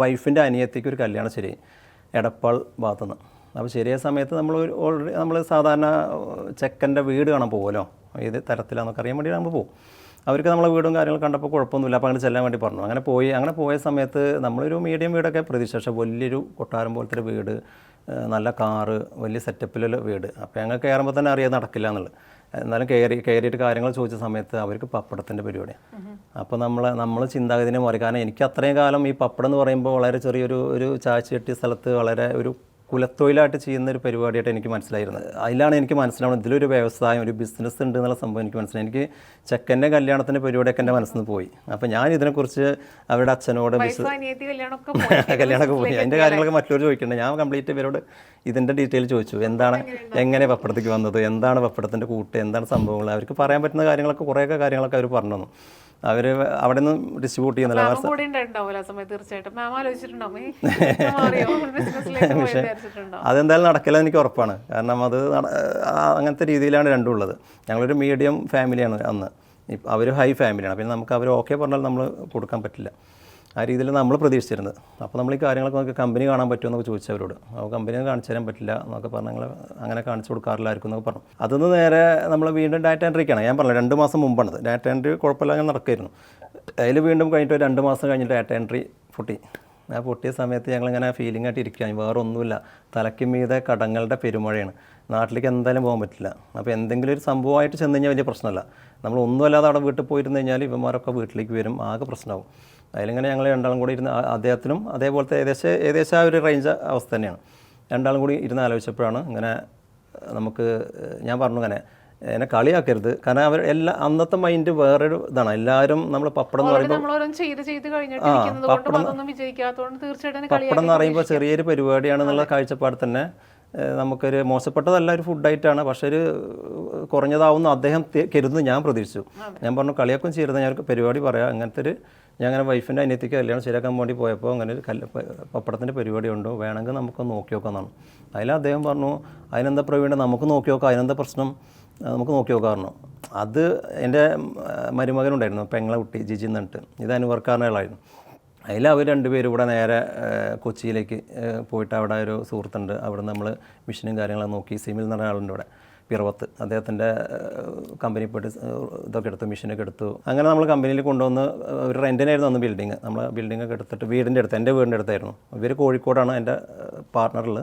വൈഫിന്റെ അനിയത്തിക്ക് ഒരു കല്യാണം ശരി എടപ്പാൾ ഭാഗത്തുനിന്ന്. അപ്പോൾ ശരിയായ സമയത്ത് നമ്മൾ ഓൾറെഡി നമ്മൾ സാധാരണ ചെക്കന്റെ വീട് കാണാൻ പോകുമല്ലോ ഏത് തരത്തിലാണെന്നൊക്കെ അറിയാൻ വേണ്ടി നമ്മൾ പോകും അവർക്ക് നമ്മളെ വീടും കാര്യങ്ങളും കണ്ടപ്പോൾ കുഴപ്പമൊന്നുമില്ല. അപ്പോൾ അങ്ങനെ ചെല്ലാൻ വേണ്ടി പറഞ്ഞു. അങ്ങനെ പോയി അങ്ങനെ പോയ സമയത്ത് നമ്മളൊരു മീഡിയം വീടൊക്കെ പ്രതീക്ഷ പക്ഷേ വലിയൊരു കൊട്ടാരം പോലത്തെ ഒരു വീട് നല്ല കാറ് വലിയ സെറ്റപ്പിലുള്ള വീട്. അപ്പോൾ ഞങ്ങൾ കയറുമ്പോൾ തന്നെ അറിയാൻ നടക്കില്ല എന്നുള്ളത്. എന്നാലും കയറി കയറിയിട്ട് കാര്യങ്ങൾ ചോദിച്ച സമയത്ത് അവർക്ക് പപ്പടത്തിന്റെ പരിപാടിയാണ് അപ്പോൾ നമ്മൾ നമ്മൾ ചിന്താഗതിനെ മാറി. കാരണം എനിക്ക് അത്രയും കാലം ഈ പപ്പടം എന്ന് പറയുമ്പോൾ വളരെ ചെറിയൊരു ഒരു ചാച്ചി കെട്ടിയ സ്ഥലത്ത് വളരെ ഒരു കുലത്തൊഴിലായിട്ട് ചെയ്യുന്ന ഒരു പരിപാടിയായിട്ട് എനിക്ക് മനസ്സിലായിരുന്നത്. അതിലാണ് എനിക്ക് മനസ്സിലാവുന്നത് ഇതിലൊരു വ്യവസായം ഒരു ബിസിനസ് ഉണ്ട് എന്നുള്ള സംഭവം എനിക്ക് മനസ്സിലായി. എനിക്ക് ചെക്കന്റെ കല്യാണത്തിന്റെ പരിപാടിയൊക്കെ എന്റെ മനസ്സിൽ നിന്ന് പോയി. അപ്പോൾ ഞാൻ ഇതിനെക്കുറിച്ച് അവരുടെ അച്ഛനോട്. കല്യാണമൊക്കെ പോയി. അതിന്റെ കാര്യങ്ങളൊക്കെ മറ്റൊരു ചോദിക്കേണ്ടത് ഞാൻ കംപ്ലീറ്റ് ഇവരോട് ഇതിന്റെ ഡീറ്റെയിൽ ചോദിച്ചു. എന്താണ് എങ്ങനെ പപ്പടത്തേക്ക് വന്നത്? എന്താണ് പപ്പടത്തിന്റെ കൂട്ട്? എന്താണ് സംഭവങ്ങൾ? അവർക്ക് പറയാൻ പറ്റുന്ന കാര്യങ്ങളൊക്കെ കുറേയൊക്കെ കാര്യങ്ങളൊക്കെ അവർ പറഞ്ഞു തന്നു. അവർ അവിടെ നിന്ന് ഡിസ്ട്രിബ്യൂട്ട് ചെയ്യുന്നില്ല മാമും കൂടെ ഉണ്ടായിട്ടുണ്ടാവുമല്ലോ ആ സമയത്ത് തീർച്ചയായിട്ടും. മാം ആലോചിച്ചിട്ടുണ്ടാവും "ഏയ്, ബിസിനസ്സിലേക്ക് പോയി വിചാരിച്ചിട്ടുണ്ടോ? അതെന്തായാലും നടക്കില്ല എനിക്ക് ഉറപ്പാണ്. കാരണം അത് അങ്ങനത്തെ രീതിയിലാണ് രണ്ടും ഉള്ളത്. ഞങ്ങളൊരു മീഡിയം ഫാമിലിയാണ് അന്ന്. അവർ ഹൈ ഫാമിലിയാണ് പിന്നെ നമുക്ക് അവർ ഓക്കെ പറഞ്ഞാൽ നമ്മൾ കൊടുക്കാൻ പറ്റില്ല. ആ രീതിയിൽ നമ്മൾ പ്രതീക്ഷിച്ചിരുന്നത്. അപ്പോൾ നമ്മൾ ഈ കാര്യങ്ങളൊക്കെ നമുക്ക് കമ്പനി കാണാൻ പറ്റുമോ എന്നൊക്കെ ചോദിച്ചവരോട് അപ്പോൾ കമ്പനി കാണിച്ചു തരാൻ പറ്റില്ല എന്നൊക്കെ പറഞ്ഞ് ഞങ്ങൾ അങ്ങനെ കാണിച്ചു കൊടുക്കാറില്ലായിരിക്കും എന്നൊക്കെ പറഞ്ഞു. അതിന്ന് നേരെ നമ്മൾ വീണ്ടും ഡാറ്റ എൻട്രിക്കാണ് ഞാൻ പറഞ്ഞു രണ്ട് മാസം മുമ്പാണ് ഡാറ്റ എൻട്രി കുഴപ്പമില്ല അങ്ങനെ നടക്കുമായിരുന്നു അതിൽ വീണ്ടും കഴിഞ്ഞിട്ട് രണ്ട് മാസം കഴിഞ്ഞിട്ട് ഡാറ്റ എൻട്രി പൊട്ടി. ആ പൊട്ടിയ സമയത്ത് ഞങ്ങളിങ്ങനെ ഫീലിംഗ് ആയിട്ട് ഇരിക്കുകയാണ്. വേറെ ഒന്നുമില്ല തലയ്ക്ക് മീതെ കടങ്ങളുടെ പെരുമഴയാണ്. നാട്ടിലേക്ക് എന്തായാലും പോകാൻ പറ്റില്ല. അപ്പോൾ എന്തെങ്കിലും ഒരു സംഭവമായിട്ട് ചെന്ന് കഴിഞ്ഞാൽ വലിയ പ്രശ്നമല്ല. നമ്മൾ ഒന്നുമല്ലാതെ അവിടെ വീട്ടിൽ പോയിരുന്നു കഴിഞ്ഞാൽ ഇവന്മാരൊക്കെ വീട്ടിലേക്ക് വരും. ആകെ പ്രശ്നമാവും. അതിലിങ്ങനെ ഞങ്ങൾ രണ്ടാളും കൂടി ഇരുന്ന് അദ്ദേഹത്തിനും അതേപോലത്തെ ഏകദേശം ഏകദേശം ആ ഒരു റേഞ്ച് അവസ്ഥ തന്നെയാണ്. രണ്ടാളും കൂടി ഇരുന്ന് ആലോചിച്ചപ്പോഴാണ് ഇങ്ങനെ നമുക്ക് ഞാൻ പറഞ്ഞു ഇങ്ങനെ എന്നെ കളിയാക്കരുത്. കാരണം അവർ എല്ലാ അന്നത്തെ മൈൻഡ് വേറൊരു ഇതാണ്. എല്ലാവരും നമ്മൾ പപ്പടം എന്ന് പറയുമ്പോൾ പപ്പടം എന്ന് പറയുമ്പോൾ ചെറിയൊരു പരിപാടിയാണെന്നുള്ള കാഴ്ചപ്പാട് തന്നെ. നമുക്കൊരു മോശപ്പെട്ടതല്ല ഒരു ഫുഡ് ഫുഡായിട്ടാണ് പക്ഷേ ഒരു കുറഞ്ഞതാവുന്ന അദ്ദേഹം കരുതുന്നു ഞാൻ പ്രതീക്ഷിച്ചു. ഞാൻ പറഞ്ഞു കളിയൊക്കെ ചെയ്യരുത് ഞാൻ പരിപാടി പറയാം. അങ്ങനത്തെ ഒരു ഞാൻ അങ്ങനെ വൈഫിന്റെ അനിയത്തിക്ക് കല്യാണം ശരിയാക്കാൻ വേണ്ടി പോയപ്പോൾ അങ്ങനെ ഒരു കല്ല് പപ്പടത്തിന്റെ പരിപാടി ഉണ്ടോ വേണമെങ്കിൽ നമുക്ക് നോക്കി നോക്കാമെന്നാണ് അതിൽ അദ്ദേഹം പറഞ്ഞു അതിനെന്താ പ്രവീണ? നമുക്ക് നോക്കി നോക്കാം. അതിനെന്താ പ്രശ്നം? നമുക്ക് നോക്കി നോക്കാറുണ്ട് അത് എന്റെ മരുമകനുണ്ടായിരുന്നു പെങ്ങളെ കുട്ടി ജിജി എന്നിട്ട് ഇത് അനുവർക്കാരനാളായിരുന്നു. അതിൽ അവർ രണ്ടുപേരും ഇവിടെ നേരെ കൊച്ചിയിലേക്ക് പോയിട്ട് അവിടെ ഒരു സുഹൃത്തുണ്ട്. അവിടെ നമ്മൾ മിഷനും കാര്യങ്ങളൊക്കെ നോക്കി. സിമിൽ എന്ന് പറഞ്ഞ ആളുണ്ട് ഇവിടെ പിറവത്ത്. അദ്ദേഹത്തിന്റെ കമ്പനി പോയിട്ട് ഇതൊക്കെ എടുത്തു മിഷനൊക്കെ എടുത്തു. അങ്ങനെ നമ്മൾ കമ്പനിയിൽ കൊണ്ടുവന്ന് ഒരു റെന്റിനായിരുന്നു അന്ന് ബിൽഡിങ് നമ്മൾ ബിൽഡിങ്ങൊക്കെ എടുത്തിട്ട് വീടിന്റെ അടുത്ത് എന്റെ വീടിന്റെ അടുത്തായിരുന്നു. ഇവർ കോഴിക്കോടാണ് എന്റെ പാർട്ണറിൽ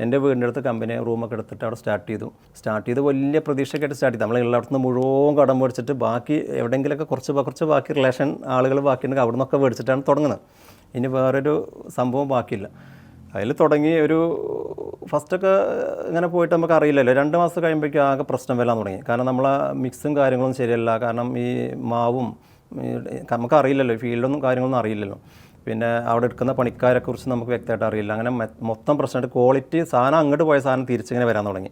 എന്റെ വീടിന്റെ അടുത്ത് കമ്പനി റൂമൊക്കെ എടുത്തിട്ട് അവിടെ സ്റ്റാർട്ട് ചെയ്തു. സ്റ്റാർട്ട് ചെയ്ത് വലിയ പ്രതീക്ഷയൊക്കെ ആയിട്ട് സ്റ്റാർട്ട് ചെയ്തു. നമ്മൾ എല്ലായിടത്തുനിന്ന് മുഴുവൻ കടം മേടിച്ചിട്ട് ബാക്കി എവിടെയെങ്കിലുമൊക്കെ കുറച്ച് കുറച്ച് ബാക്കി റിലേഷൻ ആളുകൾ ബാക്കിയുണ്ടെങ്കിൽ അവിടെ നിന്നൊക്കെ മേടിച്ചിട്ടാണ് തുടങ്ങുന്നത്. ഇനി വേറൊരു സംഭവം ബാക്കിയില്ല. അതിൽ തുടങ്ങി ഒരു ഫസ്റ്റൊക്കെ ഇങ്ങനെ പോയിട്ട് നമുക്ക് അറിയില്ലല്ലോ. രണ്ട് മാസം കഴിയുമ്പോഴേക്കും ആകെ പ്രശ്നം വരാൻ തുടങ്ങി. കാരണം നമ്മളെ മിക്സും കാര്യങ്ങളൊന്നും ശരിയല്ല. കാരണം ഈ മാവും നമുക്കറിയില്ലല്ലോ ഫീൽഡൊന്നും കാര്യങ്ങളൊന്നും അറിയില്ലല്ലോ. പിന്നെ അവിടെ എടുക്കുന്ന പണിക്കാരെ കുറിച്ച് നമുക്ക് വ്യക്തമായിട്ട് അറിയില്ല. അങ്ങനെ മൊത്തം പ്രശ്നമായിട്ട് ക്വാളിറ്റി സാധനം അങ്ങോട്ട് പോയ സാധനം തിരിച്ചിങ്ങനെ വരാൻ തുടങ്ങി.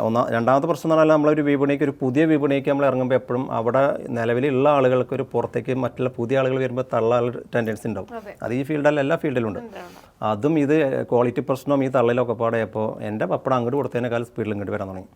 ഒന്നാ രണ്ടാമത്തെ പ്രശ്നം എന്ന് പറഞ്ഞാൽ നമ്മളൊരു വിപണിക്ക് ഒരു പുതിയ വിപണിക്ക് നമ്മൾ ഇറങ്ങുമ്പോൾ എപ്പോഴും അവിടെ നിലവിലുള്ള ആളുകൾക്ക് ഒരു പുറത്തേക്ക് മറ്റുള്ള പുതിയ ആളുകൾ വരുമ്പോൾ തള്ളാൻ ടെൻഡൻസി ഉണ്ടാവും. അത്. ഈ ഫീൽഡല്ല എല്ലാ ഫീൽഡിലും ഉണ്ട്. അതും ഇത് ക്വാളിറ്റി പ്രശ്നവും ഈ തള്ളലൊക്കെ പാടെയപ്പോൾ എന്റെ പപ്പടം അങ്ങോട്ട് കൊടുത്തതിനേക്കാൾ സ്പീഡിൽ ഇങ്ങോട്ട് വരാൻ തുടങ്ങി.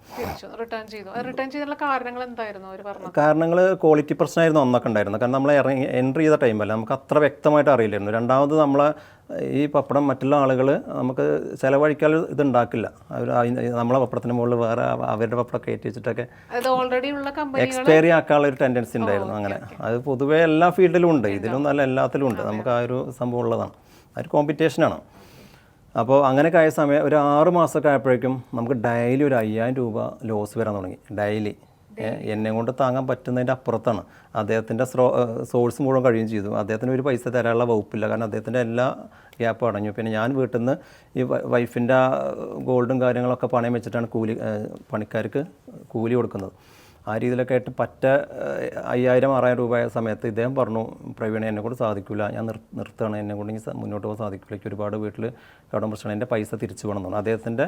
കാരണങ്ങൾ ക്വാളിറ്റി പ്രശ്നമായിരുന്നു ഒന്നൊക്കെ ഉണ്ടായിരുന്നു കാരണം നമ്മൾ ഇറങ്ങി എൻട്രി ചെയ്ത ടൈമല്ല നമുക്ക് അത്ര വ്യക്തമായിട്ട് അറിയില്ലായിരുന്നു. രണ്ടാമത് നമ്മളെ ഈ പപ്പടം മറ്റുള്ള ആളുകൾ നമുക്ക് ചിലവഴിക്കാൻ ഇത് ഉണ്ടാക്കില്ല. അവർ നമ്മളെ പപ്പടത്തിന് മുകളിൽ വേറെ അവ- അവരുടെ പപ്പടം കയറ്റി വെച്ചിട്ടൊക്കെ എക്സ്പയറി ആക്കാനുള്ള ഒരു ടെൻഡൻസി ഉണ്ടായിരുന്നു അങ്ങനെ. അത് പൊതുവേ എല്ലാ ഫീൽഡിലും ഉണ്ട്. ഇതിലും നല്ല എല്ലാത്തിലും ഉണ്ട്. നമുക്ക് ആ ഒരു സംഭവം ഉള്ളതാണ്. ഒരു കോമ്പറ്റീഷനാണ് അപ്പോൾ അങ്ങനെയൊക്കെ ആയ സമയം ഒരു ആറ് മാസമൊക്കെ ആയപ്പോഴേക്കും നമുക്ക് ഡെയിലി ഒരു അയ്യായിരം രൂപ ലോസ് വരാൻ തുടങ്ങി. ഡെയിലി എന്നെ കൊണ്ട് താങ്ങാൻ പറ്റുന്നതിന്റെ അപ്പുറത്താണ്. അദ്ദേഹത്തിന്റെ സ്രോ സോഴ്സ് മുഴുവൻ കഴിയുകയും ചെയ്തു. അദ്ദേഹത്തിന് ഒരു പൈസ തരാനുള്ള വകുപ്പില്ല. കാരണം അദ്ദേഹത്തിന്റെ എല്ലാ ഗ്യാപ്പും അടഞ്ഞു. പിന്നെ ഞാൻ വീട്ടിൽ നിന്ന് ഈ വൈഫിന്റെ ഗോൾഡും കാര്യങ്ങളൊക്കെ പണയം വെച്ചിട്ടാണ് കൂലി പണിക്കാർക്ക് കൂലി കൊടുക്കുന്നത്. ആ രീതിയിലൊക്കെ ആയിട്ട് പറ്റ അയ്യായിരം ആറായിരം രൂപ ആയ സമയത്ത് ഇദ്ദേഹം പറഞ്ഞു പ്രവീണ എന്നെ കൊണ്ട് സാധിക്കില്ല ഞാൻ നിർ നിർത്തുകയാണ്. എന്നെ കൊണ്ട് ഇനി മുന്നോട്ട് പോകാൻ സാധിക്കില്ല എനിക്ക് ഒരുപാട് വീട്ടിൽ കടം പ്രശ്നം എന്റെ പൈസ തിരിച്ചു വേണം എന്നാണ്. അദ്ദേഹത്തിന്റെ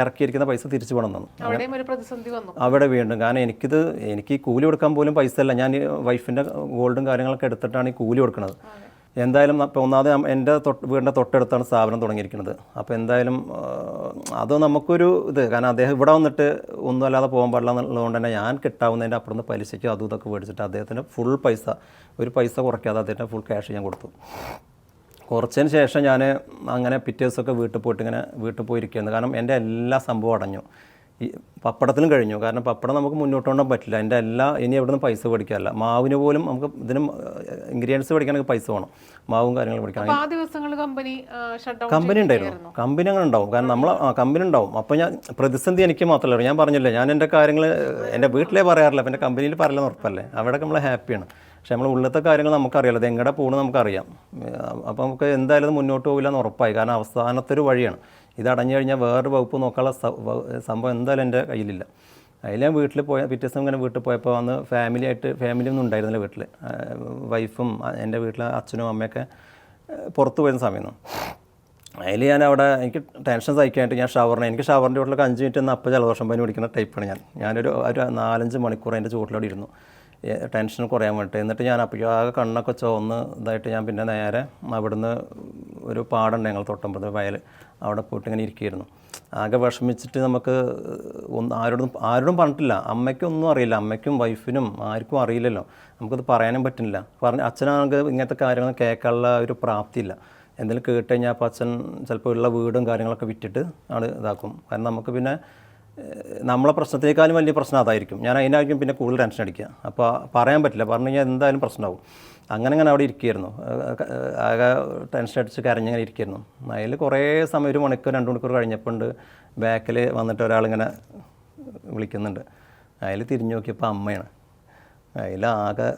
ഇറക്കിയിരിക്കുന്ന പൈസ തിരിച്ചു വന്നു. അവിടെ വീണ്ടും. കാരണം എനിക്കിത് എനിക്ക് ഈ കൂലി കൊടുക്കാൻ പോലും പൈസ അല്ല ഞാൻ ഈ വൈഫിന്റെ ഗോൾഡും കാര്യങ്ങളൊക്കെ എടുത്തിട്ടാണ് ഈ കൂലി കൊടുക്കുന്നത്. എന്തായാലും ഇപ്പോൾ ഒന്നാമത് എന്റെ തൊട്ട് വീടിന്റെ തൊട്ടടുത്താണ് സ്ഥാപനം തുടങ്ങിയിരിക്കുന്നത്. അപ്പോൾ എന്തായാലും അത് നമുക്കൊരു ഇത്. കാരണം അദ്ദേഹം ഇവിടെ വന്നിട്ട് ഒന്നും അല്ലാതെ പോകാൻ പാടില്ല എന്നുള്ളതുകൊണ്ട് തന്നെ ഞാൻ കിട്ടാവുന്നതിന്റെ അപ്പുറത്ത് പലിശയ്ക്കും അതും ഇതൊക്കെ മേടിച്ചിട്ട് അദ്ദേഹത്തിന് ഫുൾ പൈസ ഒരു പൈസ കുറയ്ക്കാതെ അദ്ദേഹത്തിന് ഫുൾ ക്യാഷ് ഞാൻ കൊടുത്തു. കുറച്ചതിന് ശേഷം ഞാൻ അങ്ങനെ പിറ്റേ ദിവസമൊക്കെ വീട്ടിൽ പോയിട്ട് ഇങ്ങനെ വീട്ടിൽ പോയിരിക്കുകയാണ് കാരണം എന്റെ എല്ലാ സംഭവം അടഞ്ഞു. ഈ പപ്പടത്തിലും കഴിഞ്ഞു. കാരണം പപ്പടം നമുക്ക് മുന്നോട്ട് കൊണ്ടാൻ പറ്റില്ല. അതിന്റെ എല്ലാ ഇനി എവിടെ നിന്ന് പൈസ പഠിക്കാറില്ല മാവിന് പോലും നമുക്ക് ഇതിനും ഇൻഗ്രീഡിയൻസ് പഠിക്കണമെങ്കിൽ പൈസ വേണം. മാവും കാര്യങ്ങളും പഠിക്കണം ആ ദിവസങ്ങൾ കമ്പനി കമ്പനി ഉണ്ടായിരുന്നു. കമ്പനി അങ്ങനെ ഉണ്ടാവും. കാരണം നമ്മൾ ആ കമ്പനി ഉണ്ടാവും. അപ്പോൾ ഞാൻ പ്രതിസന്ധി എനിക്ക് മാത്രമല്ല ഞാൻ പറഞ്ഞില്ലേ ഞാൻ എന്റെ കാര്യങ്ങൾ എന്റെ വീട്ടിലേ പറയാറില്ല. അപ്പം എന്റെ കമ്പനിയിൽ പറയില്ല ഉറപ്പല്ലേ? അവിടെ നമ്മൾ ഹാപ്പിയാണ് പക്ഷെ നമ്മൾ ഉള്ളത്തെ കാര്യങ്ങൾ നമുക്കറിയാലോ. അത് എങ്ങടെ പോകണമെന്ന് നമുക്കറിയാം. അപ്പോൾ നമുക്ക് എന്തായാലും മുന്നോട്ട് പോകില്ല എന്ന് ഉറപ്പായി. കാരണം അവസാനത്തെ ഒരു വഴിയാണ്. ഇത് അടഞ്ഞു കഴിഞ്ഞാൽ വേറൊരു വകുപ്പ് നോക്കാനുള്ള സംഭവം എന്തായാലും എന്റെ കയ്യിലില്ല. അതിൽ ഞാൻ വീട്ടിൽ പോയ പിറ്റേ ദിവസം ഇങ്ങനെ വീട്ടിൽ പോയപ്പോൾ അന്ന് ഫാമിലി ആയിട്ട് ഫാമിലി ഒന്നും ഉണ്ടായിരുന്നില്ല വീട്ടിൽ. വൈഫും എന്റെ വീട്ടിലെ അച്ഛനും അമ്മയൊക്കെ പുറത്തു പോയിരുന്ന സമയമാണ്. അതിൽ ഞാൻ അവിടെ എനിക്ക് ടെൻഷൻ സഹിക്കാനായിട്ട് ഞാൻ ഷവറിനെ എനിക്ക് ഷവറിന്റെ വീട്ടിലൊക്കെ അഞ്ച് മിനിറ്റ് ഒന്ന് അപ്പം ജലദോഷം പനി പിടിക്കുന്ന ടൈപ്പാണ് ഞാൻ. ഞാനൊരു ഒരു നാലഞ്ച് മണിക്കൂർ അതിന്റെ ചുവട്ടിലൂടെ ഇരുന്നു. ടെൻഷൻ കുറയാൻ വേണ്ടിയിട്ട് എന്നിട്ട് ഞാൻ അപ്പോൾ ആകെ കണ്ണൊക്കെ ചുവന്ന് ഇതായിട്ട് ഞാൻ പിന്നെ നേരെ അവിടുന്ന് ഒരു പാടുണ്ട് ഞങ്ങൾ തൊട്ടമ്പത് വയൽ അവിടെ പോയിട്ട് ഇങ്ങനെ ഇരിക്കുകയായിരുന്നു ആകെ വിഷമിച്ചിട്ട് നമുക്ക് ഒന്ന് ആരോടും ആരോടും പറഞ്ഞിട്ടില്ല. അമ്മയ്ക്കും ഒന്നും അറിയില്ല. അമ്മയ്ക്കും വൈഫിനും ആർക്കും അറിയില്ലല്ലോ. നമുക്കത് പറയാനും പറ്റുന്നില്ല. പറഞ്ഞ അച്ഛനാണെങ്കിൽ ഇങ്ങനത്തെ കാര്യങ്ങൾ കേൾക്കാനുള്ള ഒരു പ്രാപ്തിയില്ല. എന്തെങ്കിലും കേട്ട് കഴിഞ്ഞാൽ അപ്പോൾ അച്ഛൻ ചിലപ്പോൾ ഉള്ള വീടും കാര്യങ്ങളൊക്കെ വിറ്റിട്ട് ആണ് ഇതാക്കും. കാരണം നമുക്ക് പിന്നെ നമ്മളെ പ്രശ്നത്തേക്കാളും വലിയ പ്രശ്നം അതായിരിക്കും. ഞാൻ അതിനായിരിക്കും പിന്നെ കൂടുതൽ ടെൻഷൻ അടിക്കുക. അപ്പോൾ പറയാൻ പറ്റില്ല. പറഞ്ഞു കഴിഞ്ഞാൽ എന്തായാലും പ്രശ്നമാവും. അങ്ങനെ അങ്ങനെ അവിടെ ഇരിക്കുകയായിരുന്നു. ആകെ ടെൻഷൻ അടിച്ച് കരഞ്ഞിങ്ങനെ ഇരിക്കുകയായിരുന്നു. അതിൽ കുറേ സമയം ഒരു മണിക്കൂർ രണ്ട് മണിക്കൂർ കഴിഞ്ഞപ്പോൾ ഉണ്ട് ബാക്കിൽ വന്നിട്ട് ഒരാളിങ്ങനെ വിളിക്കുന്നുണ്ട്. അതിൽ തിരിഞ്ഞു നോക്കിയപ്പോൾ അമ്മയാണ്. അതിലാകെ ആകെ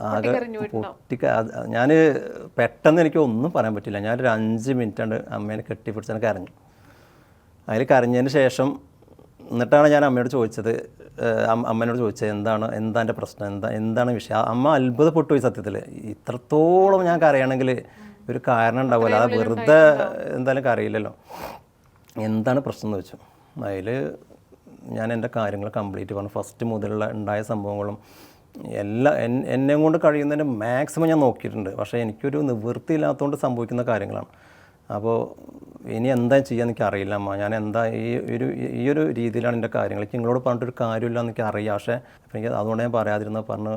ആകെ പൊട്ടിക്ക ഞാൻ പെട്ടെന്ന് എനിക്ക് ഒന്നും പറയാൻ പറ്റില്ല. ഞാനൊരു അഞ്ച് മിനിറ്റ് ആണ് അമ്മേനെ കെട്ടിപ്പിടിച്ചാൽ കരഞ്ഞു. അതിൽ കരഞ്ഞതിന് ശേഷം എന്നിട്ടാണ് ഞാൻ അമ്മയോട് ചോദിച്ചത് അമ്മേനോട് ചോദിച്ചത് എന്താണ് എന്താ എന്റെ പ്രശ്നം? എന്താ എന്താണ് വിഷയം? അമ്മ അത്ഭുതപ്പെട്ടു പോയി സത്യത്തിൽ ഇത്രത്തോളം ഞാൻ കരയണമെങ്കിൽ ഒരു കാരണം ഉണ്ടാവില്ല. അത് വെറുതെ എന്തായാലും കരയില്ലല്ലോ. എന്താണ് പ്രശ്നം എന്ന് വെച്ചു. അതിൽ ഞാൻ എന്റെ കാര്യങ്ങൾ കംപ്ലീറ്റ് പറഞ്ഞു. ഫസ്റ്റ് മുതലുള്ള ഉണ്ടായ സംഭവങ്ങളും എല്ലാം എന്നെ കൊണ്ട് കഴിയുന്നതിന്റെ മാക്സിമം ഞാൻ നോക്കിയിട്ടുണ്ട്. പക്ഷേ എനിക്കൊരു നിവൃത്തിയില്ലാത്തതുകൊണ്ട് സംഭവിക്കുന്ന കാര്യങ്ങളാണ്. അപ്പോൾ ഇനി എന്താ ചെയ്യാന്ന് എനിക്ക് അറിയില്ല അമ്മ. ഞാൻ എന്താ ഈ ഒരു ഈ ഒരു രീതിയിലാണ് എന്റെ കാര്യങ്ങൾ. എനിക്ക് നിങ്ങളോട് പറഞ്ഞിട്ടൊരു കാര്യമില്ല എന്ന് അറിയാം പക്ഷേ എനിക്ക് അതുകൊണ്ട് ഞാൻ പറയാതിരുന്ന പറഞ്ഞു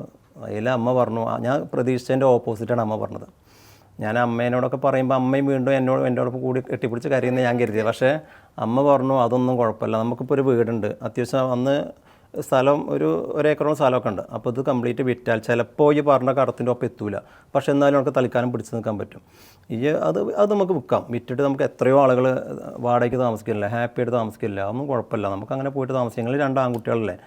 അതിൽ അമ്മ പറഞ്ഞു. ഞാൻ പ്രതീക്ഷിച്ചതിന്റെ ഓപ്പോസിറ്റാണ് അമ്മ പറഞ്ഞത്. ഞാൻ അമ്മേനോടൊക്കെ പറയുമ്പോൾ അമ്മയും വീണ്ടും എന്നോട് എന്നോടൊപ്പം കൂടി കെട്ടിപ്പിടിച്ച് കരയുന്ന ഞാൻ കരുതിയത് പക്ഷേ അമ്മ പറഞ്ഞു അതൊന്നും കുഴപ്പമില്ല. നമുക്കിപ്പോൾ ഒരു വീടുണ്ട്. അത്യാവശ്യം അന്ന് സ്ഥലം ഒരു ഒരേക്കറോളം സ്ഥലമൊക്കെ ഉണ്ട്. അപ്പോൾ ഇത് കംപ്ലീറ്റ് വിറ്റാൽ ചിലപ്പോൾ ഈ പറഞ്ഞ കടത്തിന്റെ ഒപ്പം എത്തൂല. പക്ഷേ എന്നാലും നമുക്ക് തൽക്കാലം പിടിച്ച് നിൽക്കാൻ പറ്റും. ഈ അത് അത് നമുക്ക് വിൽക്കാം. വിറ്റിട്ട് നമുക്ക് എത്രയോ ആളുകൾ വാടകയ്ക്ക് താമസിക്കില്ല ഹാപ്പി ആയിട്ട് താമസിക്കില്ല. അതൊന്നും കുഴപ്പമില്ല. നമുക്ക് അങ്ങനെ പോയിട്ട് താമസിക്കാം. ഞങ്ങൾ രണ്ട് ആൺകുട്ടികളല്ലേ?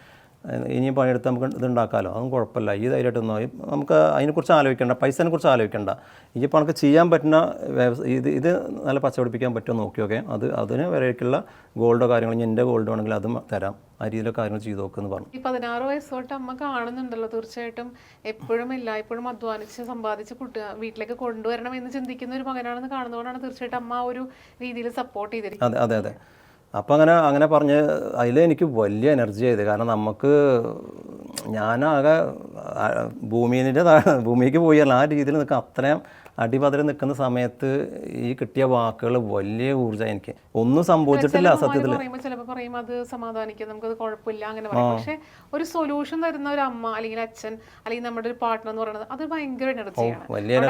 ഇനി പണിയെടുത്ത് നമുക്ക് ഇത് ഉണ്ടാക്കാമല്ലോ അതും കുഴപ്പമില്ല. ഈ ധൈര്യമായിട്ട് നിന്നോ? നമുക്ക് അതിനെക്കുറിച്ച് ആലോചിക്കേണ്ട പൈസനെക്കുറിച്ച് ആലോചിക്കേണ്ട. ഇനിയിപ്പോൾ നമുക്ക് ചെയ്യാൻ പറ്റുന്ന ഇത് ഇത് നല്ല പച്ചപിടിപ്പിക്കാൻ പറ്റുമോ നോക്കി ഓക്കെ അത് അതിന് വരേക്കുള്ള ഗോൾഡോ കാര്യങ്ങളോ ഇനി എന്റെ ഗോൾഡ് വേണമെങ്കിൽ അതും തരാം. ആ രീതിയിലൊക്കെ കാര്യങ്ങൾ ചെയ്തു നോക്കുമെന്ന് പറഞ്ഞു. ഈ പതിനാറ് വയസ്സ് തൊട്ട് അമ്മ കാണുന്നുണ്ടല്ലോ തീർച്ചയായിട്ടും. എപ്പോഴും ഇല്ല എപ്പോഴും അധ്വാനിച്ച് സമ്പാദിച്ച് കുട്ടി വീട്ടിലേക്ക് കൊണ്ടുവരണം എന്ന് ചിന്തിക്കുന്ന ഒരു മകനാണെന്ന് കാണുന്നതുകൊണ്ടാണ് തീർച്ചയായിട്ടും അമ്മ ആ ഒരു രീതിയിൽ സപ്പോർട്ട് ചെയ്തിരിക്കുന്നത്. അതെ അതെ അതെ. അപ്പോൾ അങ്ങനെ അങ്ങനെ പറഞ്ഞ് അതിൽ എനിക്ക് വലിയ എനർജി ആയത്. കാരണം നമുക്ക് ഞാനാകെ ഭൂമിന്റെ താ- ഭൂമിക്ക് പോയല്ല ആ രീതിയിൽ നിൽക്കുക അത്രയും അടിപതറി നിൽക്കുന്ന സമയത്ത് ഈ കിട്ടിയ വാക്കുകൾ വലിയ ഊർജം എനിക്ക്. ഒന്നും സംഭവിച്ചിട്ടില്ല സത്യത്തിൽ ചിലപ്പോൾ പറയും അത് സമാധാനിക്കും നമുക്കത് കുഴപ്പമില്ല അങ്ങനെ പറയും. പക്ഷെ ഒരു സൊല്യൂഷൻ തരുന്ന ഒരു അമ്മ അല്ലെങ്കിൽ അച്ഛൻ അല്ലെങ്കിൽ നമ്മുടെ ഒരു പാർട്ട്ണർ എന്ന് പറയുന്നത് അത് ഭയങ്കര എനർജിയാണ് വലിയ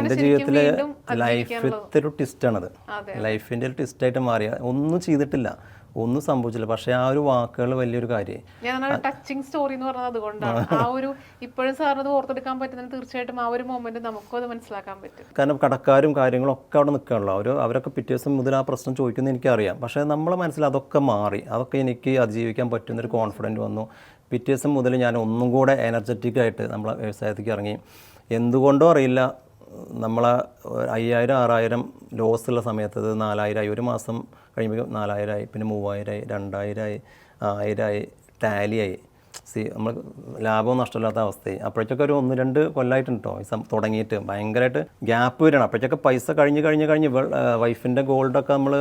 എന്റെ ജീവിതത്തിലെ ലൈഫിലത്തെ ഒരു ട്വിസ്റ്റാണത് ആയിട്ട് ലൈഫിന്റെ ഒരു ട്വിസ്റ്റായിട്ട് മാറിയ. ഒന്നും ചെയ്തിട്ടില്ല. ഒന്നും സംഭവിച്ചില്ല. പക്ഷേ ആ ഒരു വാക്കുകൾ വലിയൊരു കാര്യം. ഞാൻ ടച്ചിങ് സ്റ്റോറി എന്ന് പറഞ്ഞത് അതുകൊണ്ടാണ്. ആ ഒരു ഇപ്പോഴും സാറിന് അത് ഓർത്തെടുക്കാൻ പറ്റുന്നത് തീർച്ചയായിട്ടും ആ ഒരു മൊമെന്റ് നമുക്കും അത് മനസ്സിലാക്കാൻ പറ്റും. കാരണം കടക്കാരും കാര്യങ്ങളും ഒക്കെ അവിടെ നിൽക്കാനുള്ള അവർ അവരൊക്കെ പിറ്റേ ദിവസം മുതൽ ആ പ്രശ്നം ചോദിക്കുന്നത് എനിക്കറിയാം. പക്ഷേ നമ്മളെ മനസ്സിൽ അതൊക്കെ മാറി. അതൊക്കെ എനിക്ക് അതിജീവിക്കാൻ പറ്റുന്നൊരു കോൺഫിഡന്റ് വന്നു. പിറ്റേ ദിവസം മുതൽ ഞാൻ ഒന്നും കൂടെ എനർജറ്റിക് ആയിട്ട് നമ്മളെ വ്യവസായത്തേക്ക് ഇറങ്ങി. എന്തുകൊണ്ടോ അറിയില്ല. നമ്മളെ അയ്യായിരം ആറായിരം ലോസ് ഉള്ള സമയത്ത് ഇത് നാലായിരമായി ഒരു മാസം കഴിയുമ്പോൾ നാലായിരമായി പിന്നെ മൂവായിരമായി രണ്ടായിരമായി ആയിരമായി ടാലിയായി സി നമ്മൾ ലാഭവും നഷ്ടമില്ലാത്ത അവസ്ഥയായി. അപ്പോഴേക്കൊക്കെ ഒരു ഒന്ന് രണ്ട് കൊല്ലമായിട്ടുണ്ട് കേട്ടോ ഈ തുടങ്ങിയിട്ട് ഭയങ്കരമായിട്ട് ഗ്യാപ്പ് വരണം അപ്പോഴേക്കൊക്കെ പൈസ കഴിഞ്ഞ് കഴിഞ്ഞ് കഴിഞ്ഞ് വൈഫിന്റെ ഗോൾഡൊക്കെ നമ്മൾ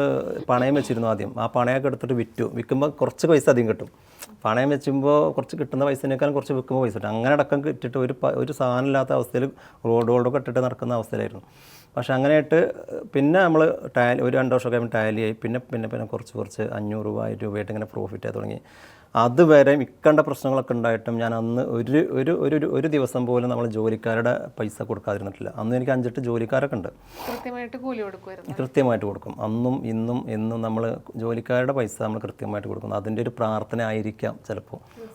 പണയം വെച്ചിരുന്നു ആദ്യം. ആ പണയൊക്കെ എടുത്തിട്ട് വിറ്റു. വിൽക്കുമ്പോൾ കുറച്ച് പൈസ അധികം കിട്ടും. പണയം വെച്ചുമ്പോൾ കുറച്ച് കിട്ടുന്ന പൈസേക്കാളും കുറച്ച് വിൽക്കുമ്പോൾ പൈസ കിട്ടും. അങ്ങനെ അടക്കം കിട്ടിയിട്ട് ഒരു ഒരു സാധനം ഇല്ലാത്ത അവസ്ഥയിൽ റോഡ് ഗോൾഡൊക്കെ ഇട്ടിട്ട് നടക്കുന്ന അവസ്ഥയിലായിരുന്നു. പക്ഷെ അങ്ങനെയായിട്ട് പിന്നെ നമ്മൾ ടാലി ഒരു രണ്ട് വർഷമൊക്കെ ആകുമ്പോൾ ടാലി ആയി. പിന്നെ പിന്നെ പിന്നെ കുറച്ച് കുറച്ച് അഞ്ഞൂറ് രൂപ ആയിരം രൂപയായിട്ട് ഇങ്ങനെ പ്രോഫിറ്റ് ആയി തുടങ്ങി. അതുവരെ ഇക്കണ്ട പ്രശ്നങ്ങളൊക്കെ ഉണ്ടായിട്ടും ഞാൻ അന്ന് ഒരു ഒരു ഒരു ഒരു- ദിവസം പോലും നമ്മൾ ജോലിക്കാരുടെ പൈസ കൊടുക്കാതിരുന്നിട്ടില്ല. അന്ന് എനിക്ക് അഞ്ചെട്ട് ജോലിക്കാരൊക്കെ ഉണ്ട്. കൃത്യമായിട്ട് കൂലി കൊടുക്കുമായിരുന്നു കൃത്യമായിട്ട് കൊടുക്കും. അന്നും ഇന്നും എന്നും നമ്മൾ ജോലിക്കാരുടെ പൈസ നമ്മൾ കൃത്യമായിട്ട് കൊടുക്കുന്നു. അതിന്റെ ഒരു പ്രാർത്ഥന ആയിരിക്കാം ചിലപ്പോൾ.